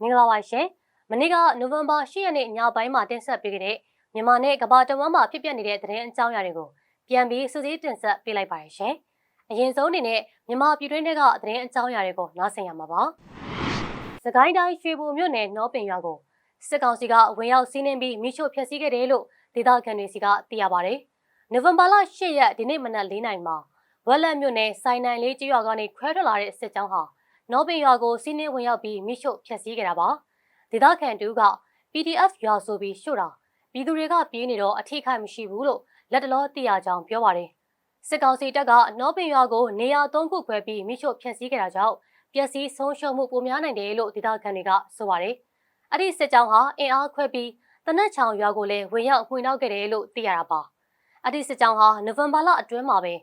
မင်္ဂလာပါရှင်မနေ့ကနိုဝင်ဘာ10ရက်နေ့ညပိုင်းမှာတင်ဆက်ပေးခဲ့တဲ့မြန်မာနဲ့ကမ္ဘာတဝန်းမှာဖြစ်ပျက်နေတဲ့သတင်းအကြောင်းအရာတွေကိုပြန်ပြီးစူးစီးတင်ဆက်ပေးလိုက်ပါရရှင်အရင်ဆုံးအနေနဲ့မြန်မာပြည်တွင်းတွေကသတင်းအကြောင်းအရာတွေကိုနားဆင်ရမှာပါစကိုင်းတိုင်းရွှေဘိုမြို့နယ်နှောပင်ရွာကိုစစ်ကောင်စီကဝင်ရောက်စီးနင်းပြီးမိချို့ဖျက်ဆီးခဲ့တယ်လို့ဒေသခံတွေစီကသိရပါတယ်နိုဝင်ဘာလ10ရက်ဒီနေ့မနက်4နိုင်မှာဝက်လက်မြို့နယ်စိုင်းနိုင်လေးကျွော်ကနေခွဲထွက်လာတဲ့စစ်ကြောင်းဟာ နောပင်ရွာကိုစီးနင်းဝင်ရောက်ပြီးမိရှုဖျက်ဆီးခဲ့တာပါဒေသခံတူက PDF ရွာဆိုပြီးရှို့တာပြည်သူတွေကပြေးနေတော့အထိခိုက်မရှိဘူးလို့လက်တလောသိရကြောင်းပြောပါတယ်စစ်ကောင်စီတပ်ကနောပင်ရွာကိုနေရာ၃ခုခွဲပြီးမိရှုဖျက်ဆီးခဲ့တာကြောင့်ပျက်စီးဆုံးရှုံးမှုပိုများနိုင်တယ်လို့ဒေသခံတွေကဆိုပါတယ်အဲ့ဒီစစ်ကြောင်းဟာအင်အားခွဲပြီးတနက်ချောင်ရွာကိုလည်းဝင်ရောက်မှွေနှောက်ခဲ့တယ်လို့သိရတာပါအဲ့ဒီစစ်ကြောင်းဟာနိုဝင်ဘာလအတွင်းမှာပဲ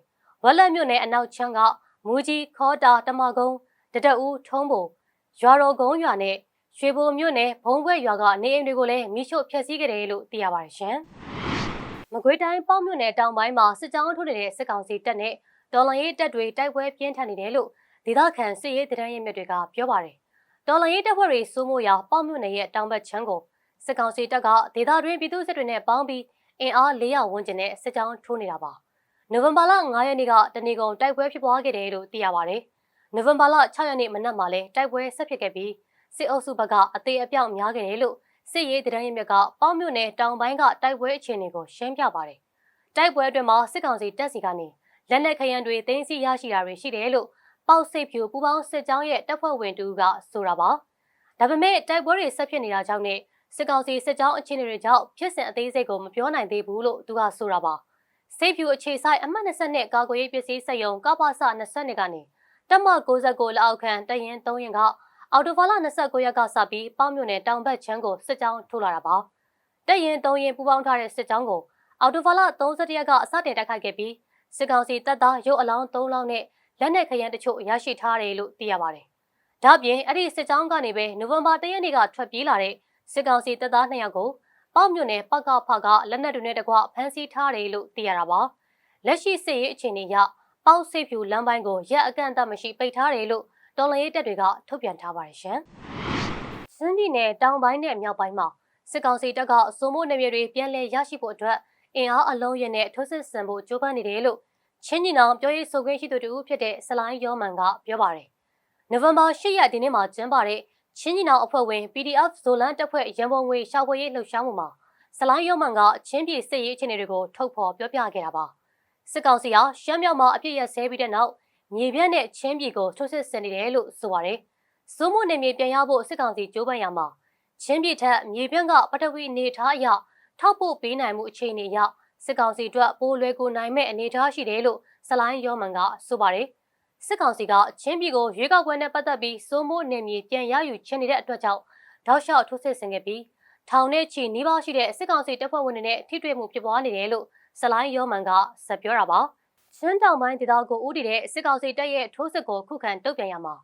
ဝက်လက်မြို့နယ်အနောက်ချမ်းကမူကြီးခေါ်တာတမကုန်း တတဦးထုံးဖို့ရွာတော်ကုန်းရွာနဲ့ရွှေဘိုမြို့နယ်ဘုံဘွဲ့ရွာကနေအိမ်တွေကိုလည်းမိရှို့ဖျက်ဆီးခဲ့တယ်လို့သိရပါတယ်ရှင်။မကွေးတိုင်းပေါ့မြို့နယ်တောင်ပိုင်းမှာစစ်ကြောင်းထိုးနေတဲ့စစ်ကောင်စီတပ်နဲ့ဒေါ်လာရေးတပ်တွေတိုက်ပွဲပြင်းထန်နေတယ်လို့ဒေသခံစစ်ရေးတရန်ရဲမြစ်တွေကပြောပါတယ်။ဒေါ်လာရေးတပ်ဖွဲ့တွေစိုးမိုးရာပေါ့မြို့နယ်ရဲ့တောင်ဘက်ချမ်းကိုစစ်ကောင်စီတပ်ကဒေသတွင်းပြည်သူစစ်တွေနဲ့ပေါင်းပြီးအင်အား400ဝန်းကျင်နဲ့စစ်ကြောင်းထိုးနေတာပါ။နိုဝင်ဘာလ9ရက်နေ့ကတနေကုန်တိုက်ပွဲဖြစ်ပွားခဲ့တယ်လို့သိရပါတယ်။ နိုဝင်ဘာလ6ရက်နေ့မနက်မှာလဲတိုက်ပွဲဆက်ဖြစ်ခဲ့ပြီးစစ်အုပ်စုဘက်ကအသေးအပြောက်များခဲ့တယ်လို့စစ်ရေးတရန်ရမြက်ကပေါင်းမြို့နယ်တောင်ပိုင်းကတိုက်ပွဲအခြေအနေကိုရှင်းပြပါတယ်။တိုက်ပွဲအတွင်းမှာစစ်ကောင်စီတပ်စီကနေလက်နက်ခရံတွေသိမ်းဆီးရရှိတာတွေရှိတယ်လို့ပေါက်စိတ်ဖြူပူပေါင်းစစ်ကြောင်းရဲ့တပ်ဖွဲ့ဝင်တူကဆိုတာပါ။ဒါပေမဲ့တိုက်ပွဲတွေဆက်ဖြစ်နေတာကြောင့်နဲ့စစ်ကောင်စီစစ်ကြောင်းအခြေအနေတွေကြောင့်ဖြစ်စဉ်အသေးစိတ်ကိုမပြောနိုင်သေးဘူးလို့သူကဆိုတာပါ။စိတ်ဖြူအခြေဆိုင်အမှတ်20နဲ့ကာကွယ်ရေးပစ္စည်းစက်ရုံကပ္ပစ20ကနေ တက်မ69လက်အောက်ခံတရင်3ရင်ကအော်တိုဘာလ29ရက်ကစပြီးပေါ့မြို့နယ်တောင်ဘက်ချမ်းကိုစစ်ကြောင်းထိုးလာတာပါတက်ရင်3ရင်ပူးပေါင်းထားတဲ့စစ်ကြောင်းကိုအော်တိုဘာလ31ရက်ကအစတင်တိုက်ခိုက်ခဲ့ပြီးစစ်ကောင်စီတပ်သားရုပ်အလောင်း3လောင်းနဲ့လက်နက်ခရမ်းတချို့ရရှိထားတယ်လို့သိရပါတယ်ဒါ့ပြင်အဲ့ဒီစစ်ကြောင်းကနေပဲနိုဝင်ဘာ1ရက်နေ့ကထွက်ပြေးလာတဲ့စစ်ကောင်စီတပ်သား2ယောက်ကိုပေါ့မြို့နယ်ပကဖကလက်နက်တွေနဲ့တကွဖမ်းဆီးထားတယ်လို့သိရတာပါလက်ရှိစစ်ရေးအခြေအနေအရ ပေါက်စိတ်ဖြူလမ်းပိုင်းကိုရက်အကန့်အသတ်မရှိပိတ်ထားတယ်လို့တော်လရေးတပ်တွေကထုတ်ပြန်ထားပါတယ်ရှင်။စင်းပြည်နယ်တောင်ပိုင်းနဲ့မြောက်ပိုင်းမှာစစ်ကောင်စီတပ်ကအစိုးမိုးနေမြေတွေပြန်လည်ရရှိဖို့အတွက်အင်အားအလုံးရင်းနဲ့ထိုးစစ်ဆင်ဖို့ကြိုးပမ်းနေတယ်လို့ချင်းညီနောင်ပြောရေးဆိုခွင့်ရှိသူတူဖြစ်တဲ့ဆလိုင်းယောမန်ကပြောပါတယ်။နိုဝင်ဘာ၈ရက်ဒီနေ့မှာကျင်းပတဲ့ချင်းညီနောင်အဖွဲ့ဝင် PDF ဇိုလန်တပ်ဖွဲ့ရန်ပုံငွေရှာဖွေရေးလှုပ်ရှားမှုမှာဆလိုင်းယောမန်ကချင်းပြည်စစ်ရေးအခြေအနေတွေကိုထုတ်ဖော်ပြောပြခဲ့တာပါ။ စစ်ကောင်စီဟာရှမ်းမြောက်မှာအပြစ်ရဆဲပြီးတဲ့နောက်မြေပြန့်နဲ့ချင်းပြည်ကိုထုတ်စစ်ဆင်နေတယ်လို့ဆိုပါတယ်။စိုးမိုးနေမြေပြန်ရဖို့စစ်ကောင်စီကြိုးပမ်းရမှာချင်းပြည်ထက်မြေပြန့်ကပထဝီအနေထားအရထောက်ပို့ပေးနိုင်မှုအခြေအနေအရစစ်ကောင်စီအတွက်ပိုလွယ်ကူနိုင်မဲ့အနေအထားရှိတယ်လို့ဆလိုင်းယောမန်ကဆိုပါတယ်။စစ်ကောင်စီကချင်းပြည်ကိုရွေးကောက်ပွဲနဲ့ပတ်သက်ပြီးစိုးမိုးနေမြေပြန်ရယူချင်နေတဲ့အတွက်ကြောင့်တောက်လျှောက်ထုတ်စစ်ဆင်ခဲ့ပြီးထောင်နဲ့ချီနှီးပါရှိတဲ့စစ်ကောင်စီတပ်ဖွဲ့ဝင်တွေနဲ့ထိတွေ့မှုဖြစ်ပွားနေတယ်လို့ ဇလိုင်းယောမန်ကဆက်ပြောတာပါရှမ်းတောင်ပိုင်းဒေသကိုဦးတည်တဲ့စစ်ကောင်စီတပ်ရဲ့ထိုးစစ်ကိုခုခံတုံ့ပြန်ရမှာ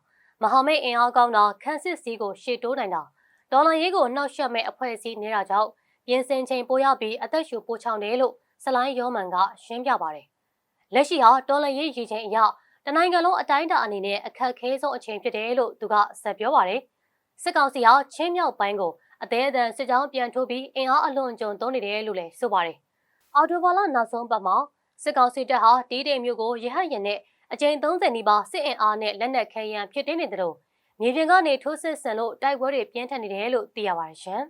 မဟာမိတ်အင်အားကောင်းတာခန့်စစ်စည်းကိုရှေ့တိုးနိုင်တာဒေါ်လာရေးကိုနှောက်ယှက်မဲ့အဖွဲ့အစည်းနေတာကြောင့်ပြင်ဆင်ချိန်ပိုရပြီးအသက်ရှူပိုချောင်းတယ်လို့ဇလိုင်းယောမန်ကရှင်းပြပါတယ်လက်ရှိဟာဒေါ်လာရေးရည်ချိန်အရတနိုင်ငံလုံးအတိုင်းအတာအနေနဲ့အခက်ခဲဆုံးအချိန်ဖြစ်တယ်လို့သူကဆက်ပြောပါတယ်စစ်ကောင်စီဟာချင်းမြောက်ပိုင်းကိုအသေးအတန်စစ်ကြောင်းပြန်ထိုးပြီးအင်အားအလွန်ကြုံသုံးနေတယ်လို့လည်းဆိုပါတယ် အော်တိုဘာလနောက်ဆုံးပတ်မှာစစ်ကောင်စီတပ်ဟာတီးတိမ်မျိုးကိုရဟတ်ရင်နဲ့အကြိမ်30နီးပါးစစ်အင်အားနဲ့လက်နက်ခဲယမ်းဖြစ်တင်းနေတယ်လို့မြေပြင်ကနေထိုးစစ်ဆင်လို့တိုက်ပွဲတွေပြင်းထန်နေတယ်လို့သိရပါတယ်ရှင်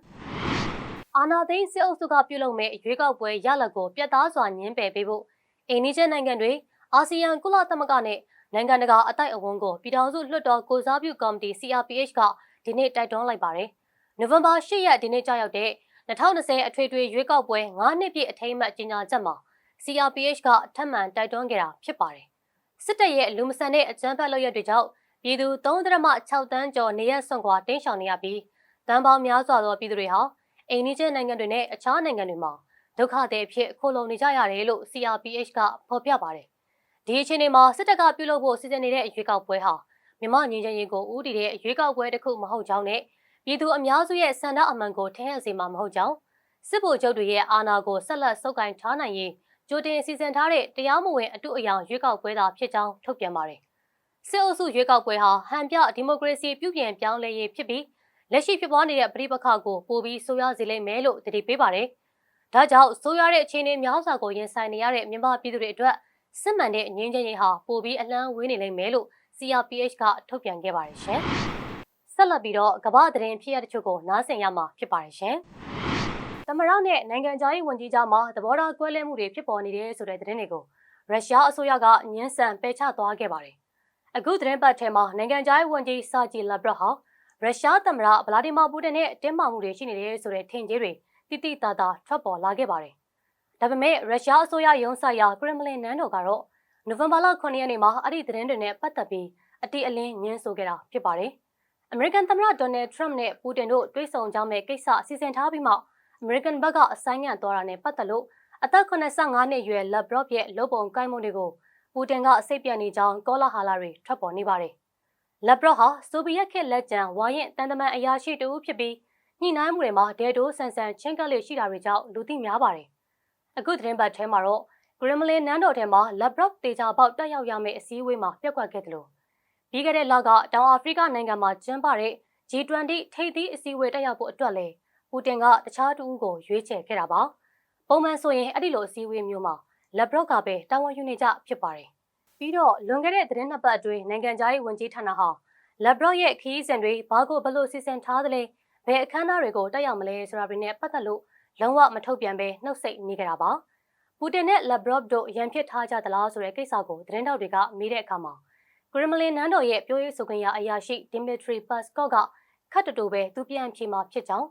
။အာနာသိန်းစစ်အုပ်စုကပြုလုပ်မဲ့ရွေးကောက်ပွဲရလဒ်ကိုပြတ်သားစွာညှင်းပယ်ပေးဖို့အိန္ဒိယနိုင်ငံတွေအာဆီယံကုလသမဂ္ဂနဲ့နိုင်ငံတကာအတိုက်အဝန်းကိုပြည်ထောင်စုလွှတ်တော်ကိုစားပြုကော်မတီ CRPH ကဒီနေ့တိုက်တွန်းလိုက်ပါတယ်။နိုဝင်ဘာ၈ရက်ဒီနေ့ကြာရောက်တဲ့ 2020အထွေထွေရွေးကောက်ပွဲ9နှစ်ပြည့်အထိမ်းအမှတ်ကြေညာချက်မှာ CRPH ကထပ်မံတိုက်တွန်းခဲ့တာဖြစ်ပါတယ်။စစ်တပ်ရဲ့လူမဆန်တဲ့အကြမ်းဖက်လုပ်ရက်တွေကြောင့်ပြည်သူ3.6တန်းကျော်နေရဆွန့်ခွာတင်းရှောင်နေရပြီးတန်ပေါင်းများစွာသောပြည်သူတွေဟာအိန္ဒိယနိုင်ငံတွေနဲ့အခြားနိုင်ငံတွေမှာဒုက္ခသည်အဖြစ်ခိုလုံနေကြရတယ်လို့ CRPH ကဖော်ပြပါတယ်။ဒီအခြေအနေမှာစစ်တပ်ကပြုလုပ်ဖို့စီစဉ်နေတဲ့အရွေးကောက်ပွဲဟာမြမငြိမ်းချမ်းရေးကိုဦးတည်တဲ့အရွေးကောက်ပွဲတစ်ခုမဟုတ်ကြောင်းနဲ့ ပြည်သူအများစုရဲ့ဆန္ဒအမှန်ကိုထင်ဟပ်စေမှာမဟုတ်ကြောင်းစစ်ဗိုလ်ချုပ်တွေရဲ့အာဏာကိုဆက်လက်ဆုပ်ကိုင်ထားနိုင်ရေးကြိုတင်စီစဉ်ထားတဲ့တရားမဝင်အတုအယောင်ရွေးကောက်ပွဲသာဖြစ်ကြောင်းထုတ်ပြန်ပါတယ်။စစ်အုပ်စုရွေးကောက်ပွဲဟာဟန်ပြဒီမိုကရေစီပြုပြင်ပြောင်းလဲရေးဖြစ်ပြီးလက်ရှိဖြစ်ပွားနေတဲ့ပြည်ပခါကိုပိုပြီးဆိုးရွားစေလိမ့်မယ်လို့တတိပေးပါတယ်။ဒါကြောင့်ဆိုးရွားတဲ့အခြေအနေများစွာကိုရင်ဆိုင်နေရတဲ့မြန်မာပြည်သူတွေအတွက်စစ်မှန်တဲ့ငြင်းချင်းရေးဟာပိုပြီးအလန်းဝေးနေလိမ့်မယ်လို့ CRPH ကထုတ်ပြန်ခဲ့ပါတယ်ရှင်။ ဆက်လက်ပြီးတော့ကမ္ဘာသတင်းဖြစ်ရတဲ့ချုပ်ကိုနားဆင်ရမှာဖြစ်ပါတယ်ရှင်။သမရနဲ့နိုင်ငံခြားရေးဝန်ကြီးကြားမှာသဘောထားကွဲလွဲမှုတွေဖြစ်ပေါ်နေတယ်ဆိုတဲ့သတင်းတွေကိုရုရှားအစိုးရကညှင်းဆန်ပယ်ချသွားခဲ့ပါတယ်။အခုသတင်းပတ်ထဲမှာနိုင်ငံခြားရေးဝန်ကြီးစာဂျီလာဘရဟာရုရှားသမ္မတဗလာဒီမာပူတင်နဲ့တင်းမာမှုတွေရှိနေတယ်ဆိုတဲ့ထင်ကြေးတွေတိတိတသာထွက်ပေါ်လာခဲ့ပါတယ်။ဒါပေမဲ့ရုရှားအစိုးရရုံးဆိုင်ရာကရမလင်နန်းတော်ကတော့နိုဝင်ဘာလ9ရက်နေ့မှာအဲ့ဒီသတင်းတွေနဲ့ပတ်သက်ပြီးအတိအလင်းညင်းဆိုခဲ့တာဖြစ်ပါတယ်။ American သမ္မတဒေါ်နယ်ထရမ့်နဲ့ပူတင်တို့တွေ့ဆုံကြမယ့်ကိစ္စစီစဉ်ထားပြီးမှ American ဘက်ကအဆိုင်ငံ့သွားတာနဲ့ပတ်သက်လို့အသက်85နှစ်အရွယ် Lavrov ရဲ့လုပ်ပုံကိုင်မှုတွေကိုပူတင်ကစိတ်ပြတ်နေကြောင်းကောလာဟာလာတွေထွက်ပေါ်နေပါတယ်။လက်ဘရော့ဟာဆိုဗီယက်ခေတ်လက်ကျန်ဝါရင်တန်တမန်အရာရှိတူဖြစ်ပြီးညှိနှိုင်းမှုတွေမှာဒဲတိုးဆန်ဆန်ချင်းကပ်လေးရှိတာတွေကြောင့်လူသိများပါတယ်။အခုသတင်းပတ်ထဲမှာတော့ဂရမလင်နန်းတော်ထဲမှာလက်ဘရော့တေချာပေါက်တက်ရောက်ရမယ့်အစည်းအဝေးမှာပြက်ကွက်ခဲ့တယ်လို့ ပြီးခဲ့တဲ့လကတောင်အာဖရိကနိုင်ငံမှာကျင်းပတဲ့ G20 ထိပ်သီးအစည်းအဝေးတက်ရောက်ဖို့အတွက်လဲပူတင်ကတခြားတူဦးကိုရွေးချယ်ခဲ့တာပါ။ပုံမှန်ဆိုရင်အဲ့ဒီလိုအစည်းအဝေးမျိုးမှာလက်ဘရော့ကပဲတာဝန်ယူနေကြဖြစ်ပါတယ်။ပြီးတော့လွန်ခဲ့တဲ့သတင်းနှစ်ပတ်အတွင်းနိုင်ငံခြားရေးဝန်ကြီးဌာနဟာလက်ဘရော့ရဲ့ခီးစဉ်တွေဘာကိုဘလို့စီစဉ်ထားသလဲဘယ်အခမ်းအနားတွေကိုတက်ရောက်မလဲဆိုတာတွေနဲ့ပတ်သက်လို့လုံးဝမထုတ်ပြန်ဘဲနှုတ်ဆက်နေကြတာပါ။ပူတင်နဲ့လက်ဘရော့တို့ရန်ဖြစ်ထားကြသလားဆိုတဲ့ကိစ္စကိုသတင်းတောက်တွေကမေးတဲ့အခါမှာ ကရမလင်နန်းတော်ရဲ့ပြောရေးဆိုခွင့်ရအရာရှိဒီမီထရီပတ်စကော့ကခတ်တူတူပဲသူပြန်ဖြေမှာဖြစ်ကြောင်း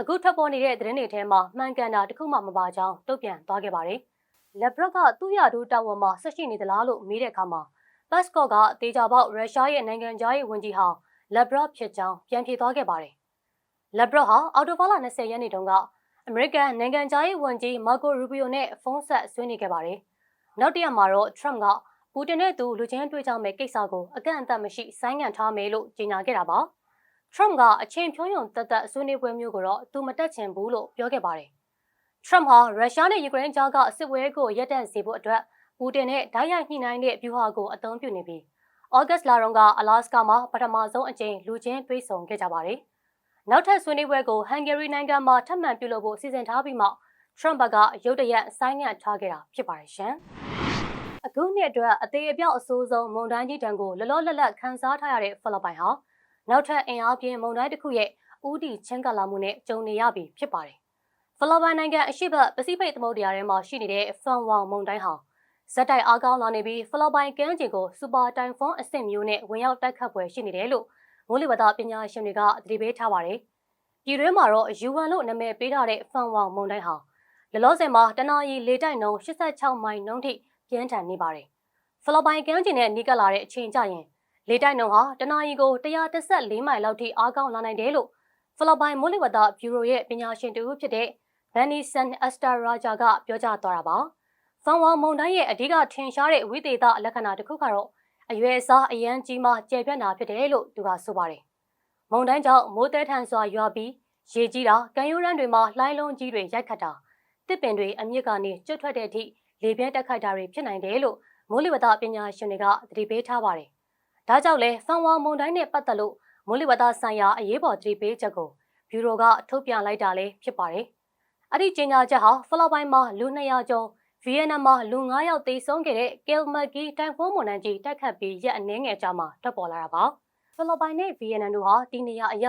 အခုထပ်ပေါ်နေတဲ့သတင်းတွေထဲမှာမှန်ကန်တာတခုမှမပါကြောင်းတုံ့ပြန်သွားခဲ့ပါတယ်။လက်ဘရက်ကသူ့ရဒူတာဝန်မှာဆက်ရှိနေသလားလို့မေးတဲ့အခါမှာပတ်စကော့ကတေချာပေါက်ရုရှားရဲ့နိုင်ငံသားရေးဝန်ကြီးဟာလက်ဘရက်ဖြစ်ကြောင်းပြန်ဖြေသွားခဲ့ပါတယ်။လက်ဘရက်ဟာအော်တိုဘာလ20ရက်နေ့တုန်းကအမေရိကန်နိုင်ငံသားရေးဝန်ကြီးမာကိုရူဘီယိုနဲ့ဖုန်းဆက်ဆွေးနွေးခဲ့ပါတယ်။နောက်တရက်မှာတော့ထရမ့်က ပူတင်နဲ့သူလူချင်းတွေ့ကြမယ့်ကိစ္စကိုအကန့်အသတ်မရှိဆိုင်းငံ့ထားမယ်လို့ကြေညာခဲ့တာပါ။ Trump ကအချိန်ဖြုံးယုံတက်တက်ဆွေးနွေးပွဲမျိုးကိုတော့သူမတက်ချင်ဘူးလို့ပြောခဲ့ပါတယ်။ Trump ဟာရုရှားနဲ့ယူကရိန်းကြားကစစ်ပွဲကိုရပ်တန့်စေဖို့အတွက်ပူတင်နဲ့ဓာတ်ရိုက်ညှိနှိုင်းတဲ့ဗျူဟာကိုအသုံးပြုနေပြီးဩဂတ်လတုန်းကအလာစကာမှာပထမဆုံးအကြိမ်လူချင်းတွေ့ဆုံခဲ့ကြပါတယ်။နောက်ထပ်ဆွေးနွေးပွဲကိုဟန်ဂေရီနိုင်ငံမှာထပ်မံပြုလုပ်ဖို့စီစဉ်ထားပြီးမှ Trump ကရုတ်တရက်ဆိုင်းငံ့ထားခဲ့တာဖြစ်ပါတယ်ရှင်။ အခုနှစ်အတွက်အသေးအပြောက်အဆိုးဆုံးမုန်တိုင်းကြီးတံကိုလလောလတ်လတ်ခန်းစားထားရတဲ့ဖိလစ်ပိုင်ဟာနောက်ထပ်အင်အားပြင်းမုန်တိုင်းတစ်ခုရဲ့ဥတီချင်းကလာမှုနဲ့ကြုံနေရပြီဖြစ်ပါတယ်။ဖလော်ပိုင်နိုင်ငံအရှိတ်ပစိဖိတ်သမုဒ္ဒရာထဲမှာရှိနေတဲ့ဖန်ဝေါင်မုန်တိုင်းဟာဇက်တိုက်အားကောင်းလာနေပြီးဖလော်ပိုင်ကမ်းခြေကိုစူပါတိုင်ဖွန်အဆင့်မျိုးနဲ့ဝင်ရောက်တိုက်ခတ်ပွဲရှိနေတယ်လို့မိုးလေဝသပညာရှင်တွေကသတိပေးထားပါတယ်။ပြည်တွင်းမှာတော့ယူဝမ်လို့နာမည်ပေးထားတဲ့ဖန်ဝေါင်မုန်တိုင်းဟာလလောဆယ်မှာတနအီလေတိုက်နှုန်း86မိုင်နှုန်းထိ ပြင်းထန်နေပါတယ်။ဖလော်ပိုင်ကမ်းခြေနဲ့နီးကပ်လာတဲ့အချိန်ကျရင်လေတိုက်နှုန်းဟာတနအီကို114မိုင်လောက်ထိအားကောင်းလာနိုင်တယ်လို့ဖိလစ်ပိုင်မိုးလေဝသဘျူရိုရဲ့ပညာရှင်တူဖြစ်တဲ့ဗန်နီဆန်အက်စတာရာဂျာကပြောကြားသွားတာပါ။ဖန်ဝါမုန်တိုင်းရဲ့အဓိကထင်ရှားတဲ့ဝိသေသလက္ခဏာတစ်ခုကတော့အရွယ်အစားအရန်ကြီးမှကျယ်ပြန့်တာဖြစ်တယ်လို့သူကဆိုပါတယ်။မုန်တိုင်းကြောင့်မိုးတဲထန်စွာရွာပြီးရေကြီးတာကံရိုးရမ်းတွေမှာလှိုင်းလုံးကြီးတွေရိုက်ခတ်တာတစ်ပင်တွေအမြင့်ကနေကျွတ်ထွက်တဲ့အထိ လေပြင်းတက်ခတ်တာတွေဖြစ်နိုင်တယ်လို့မိုးလေဝသပညာရှင်တွေကသတိပေးထားပါတယ်ဒါကြောင့်လဲဖန်ဝါမုန်တိုင်းနဲ့ပတ်သက်လို့မိုးလေဝသဆိုင်ရာအရေးပေါ်သတိပေးချက်ကိုဘျူရိုကထုတ်ပြန်လိုက်တာလည်းဖြစ်ပါတယ်။အဲ့ဒီကြေညာချက်ဟာဖလော်ပိုင်းမှာလူ200ကျော်ဗီယက်နမ်မှာလူ9ယောက်သေဆုံးခဲ့တဲ့ကယ်မဂီတိုင်ဖွန်းမွန်နန်ကြီးတိုက်ခတ်ပြီးရက်အနည်းငယ်ကြာမှထွက်ပေါ်လာတာပါ။ဖလော်ပိုင်းနဲ့ဗီယက်နမ်တို့ဟာဒီနေရာအရ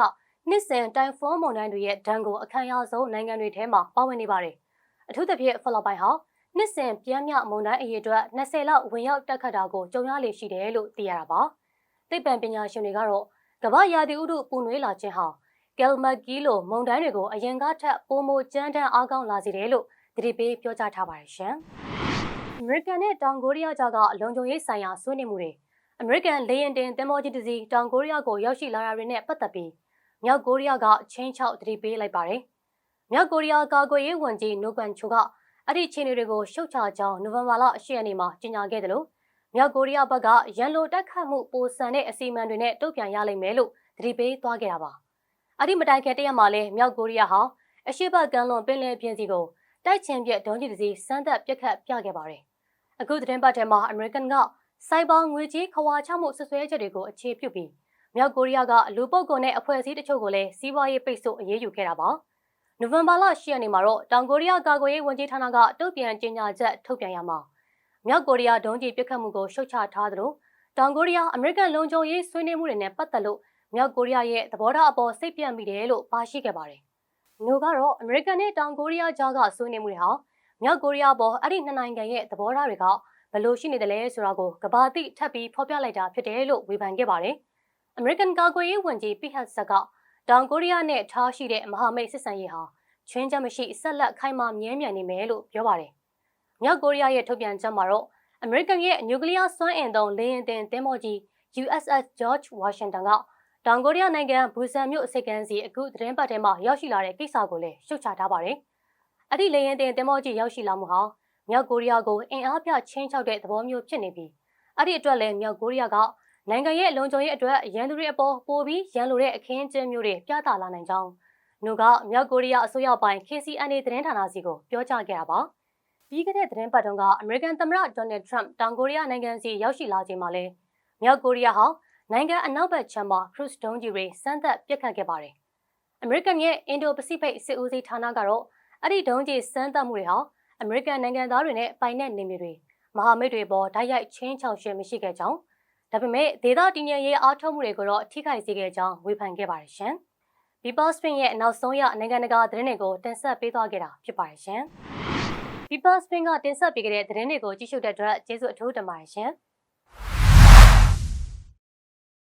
နှစ်စဉ်တိုင်ဖွန်းမွန်နန်တွေရဲ့ဒဏ်ကိုအခမ်းအနားဆုံးနိုင်ငံတွေထဲမှာပါဝင်နေပါတယ်။အထူးသဖြင့်ဖလော်ပိုင်းဟာ နှစ်စဉ်ပြင်းမြမုန်တိုင်းအရေအတွက်20လောက်ဝင်ရောက်တက်ခတ်တာကိုကြုံရလေရှိတယ်လို့သိရတာပါ။သိပ္ပံပညာရှင်တွေကတော့ကမ္ဘာရာသီဥတုပူနွေးလာခြင်းဟာကယ်မဂီလိုမုန်တိုင်းတွေကိုအရင်ကထက်ပိုမိုကြမ်းတမ်းအားကောင်းလာစေတယ်လို့သတိပေးပြောကြားထားပါတယ်ရှင်။အမေရိကန်နဲ့တောင်ကိုရီးယားကြားကအလွန်ကြုံရေးဆိုင်ရာဆွေးနွေးမှုတွေအမေရိကန်လေယာဉ်တင်သင်္ဘောကြီးတစ်စီးတောင်ကိုရီးယားကိုရောက်ရှိလာတာတွေနဲ့ပတ်သက်ပြီးမြောက်ကိုရီးယားကချင်းချောက်သတိပေးလိုက်ပါတယ်။မြောက်ကိုရီးယားကာကွယ်ရေးဝန်ကြီးနိုဘန်ချူက အဲ့ဒီချင်းတွေကိုရှုတ်ချကြောင်းနိုဝင်ဘာလ10ရက်နေ့မှာကြေညာခဲ့တယ်လို့မြောက်ကိုရီးယားဘက်ကရန်လိုတက်ခတ်မှုပိုဆန်တဲ့အစီအမံတွေနဲ့တုံ့ပြန်ရလိမ့်မယ်လို့သတိပေးသွားခဲ့တာပါ။အဲ့ဒီမတိုင်ခင်တရက်မှာလဲမြောက်ကိုရီးယားဟာအရှိတ်ကမ်းလွန်ပင်လယ်ပြင်စီကိုတိုက်ချင်ပြက်ဒုံးကျည်တစ်စီးစမ်းသပ်ပြက်ခတ်ပြခဲ့ပါတယ်။အခုသတင်းပတ်ထဲမှာအမေရိကန်ကစိုက်ဘာငွေကြေးခွာချမှုဆွဆွဲချက်တွေကိုအခြေပြုပြီးမြောက်ကိုရီးယားကလူပုတ်ကွန်နဲ့အဖွဲ့အစည်းတချို့ကိုလည်းစီးပွားရေးပိတ်ဆို့အရေးယူခဲ့တာပါ။ နိုဝင်ဘာလ10ရက်နေ့မှာတော့တောင်ကိုရီးယားကာကွယ်ရေးဝန်ကြီးဌာနကတုတ်ပြန်ကြေညာချက်ထုတ်ပြန်ရမှာမြောက်ကိုရီးယားဒုံးကျည်ပစ်ခတ်မှုကိုရှုတ်ချထားသလိုတောင်ကိုရီးယားအမေရိကန်လုံခြုံရေးဆွေးနွေးမှုတွေနဲ့ပတ်သက်လို့မြောက်ကိုရီးယားရဲ့သဘောထားအပေါ်စိတ်ပြတ်မိတယ်လို့ပါရှိခဲ့ပါတယ်။နိုကတော့အမေရိကန်နဲ့တောင်ကိုရီးယားကြားကဆွေးနွေးမှုတွေဟာမြောက်ကိုရီးယားပေါ်အဲ့ဒီနှစ်နိုင်ငံရဲ့သဘောထားတွေကဘယ်လိုရှိနေတယ်လဲဆိုတာကိုကဘာတိထပ်ပြီးဖော်ပြလိုက်တာဖြစ်တယ်လို့ဝေဖန်ခဲ့ပါတယ်။ American ကာကွယ်ရေးဝန်ကြီးပိဟတ်ဆက်က တောင်ကိုရီးယားနဲ့ထားရှိတဲ့မဟာမိတ်စစ်ဆန်ရေးဟာချွင်းချက်မရှိဆက်လက်ခိုင်မာမြဲမြံနေမယ်လို့ပြောပါတယ်။မြောက်ကိုရီးယားရဲ့ထုတ်ပြန်ချက်မှာတော့ American ရဲ့နျူကလ িয়ার စွမ်းအင်သုံးလေယာဉ်တင်သင်္ဘောကြီး USS George Washington ကတောင်ကိုရီးယားနိုင်ငံဘူဆန်မြို့အစိတ်ကမ်းစီအခုသတင်းပတ်ထဲမှာရောက်ရှိလာတဲ့ကိစ္စကိုလည်းရှုတ်ချထားပါတယ်။အဲ့ဒီလေယာဉ်တင်သင်္ဘောကြီးရောက်ရှိလာမှုဟာမြောက်ကိုရီးယားကိုအင်အားပြချင်းချောက်တဲ့သဘောမျိုးဖြစ်နေပြီးအဲ့ဒီအတွက်လည်းမြောက်ကိုရီးယားက နိုင်ငံရဲ့လုံခြုံရေးအတွက်ရန်သူတွေအပေါ်ပိုပြီးရန်လိုတဲ့အခင်းအကျင်းမျိုးတွေပြသလာနိုင်ကြောင်းနှုတ်ကမြောက်ကိုရီးယားအစိုးရပိုင်း KCNA သတင်းဌာနစီကိုပြောကြားခဲ့တာပါပြီးခဲ့တဲ့သတင်းပတ်တုန်းကအမေရိကန်သမ္မတဒေါ်နယ်ထရန့်တောင်ကိုရီးယားနိုင်ငံစီရောက်ရှိလာချိန်မှာလဲမြောက်ကိုရီးယားဟာနိုင်ငံအနောက်ဘက်ခြမ်းမှာခရုစ်ဒုံးကြီးတွေစမ်းသပ်ပစ်ခတ်ခဲ့ပါတယ်အမေရိကန်ရဲ့အင်ဒိုပစိဖိတ်စစ်ဦးစီးဌာနကတော့အဲ့ဒီဒုံးကြီးစမ်းသပ်မှုတွေဟာအမေရိကန်နိုင်ငံသားတွေနဲ့ပိုင်တဲ့နေမြေတွေမဟာမိတ်တွေပေါ်တိုက်ရိုက်ချင်းချောင်ရှင်းမရှိခဲ့ကြောင်း ဒါပေမဲ့ဒေသတည်ငြိမ်ရေးအားထုတ်မှုတွေကိုတော့ထိခိုက်စေခဲ့ကြောင်းဝေဖန်ခဲ့ပါတယ်ရှင်။ People Spin ရဲ့နောက်ဆုံးရနိုင်ငံတကာသတင်းတွေကိုတင်ဆက်ပေးသွားခဲ့တာဖြစ်ပါတယ်ရှင်။ People Spin ကတင်ဆက်ပေးခဲ့တဲ့သတင်းတွေကိုကြည့်ရှုတဲ့အတွက်ကျေးဇူးအထူးတင်ပါတယ်ရှင်။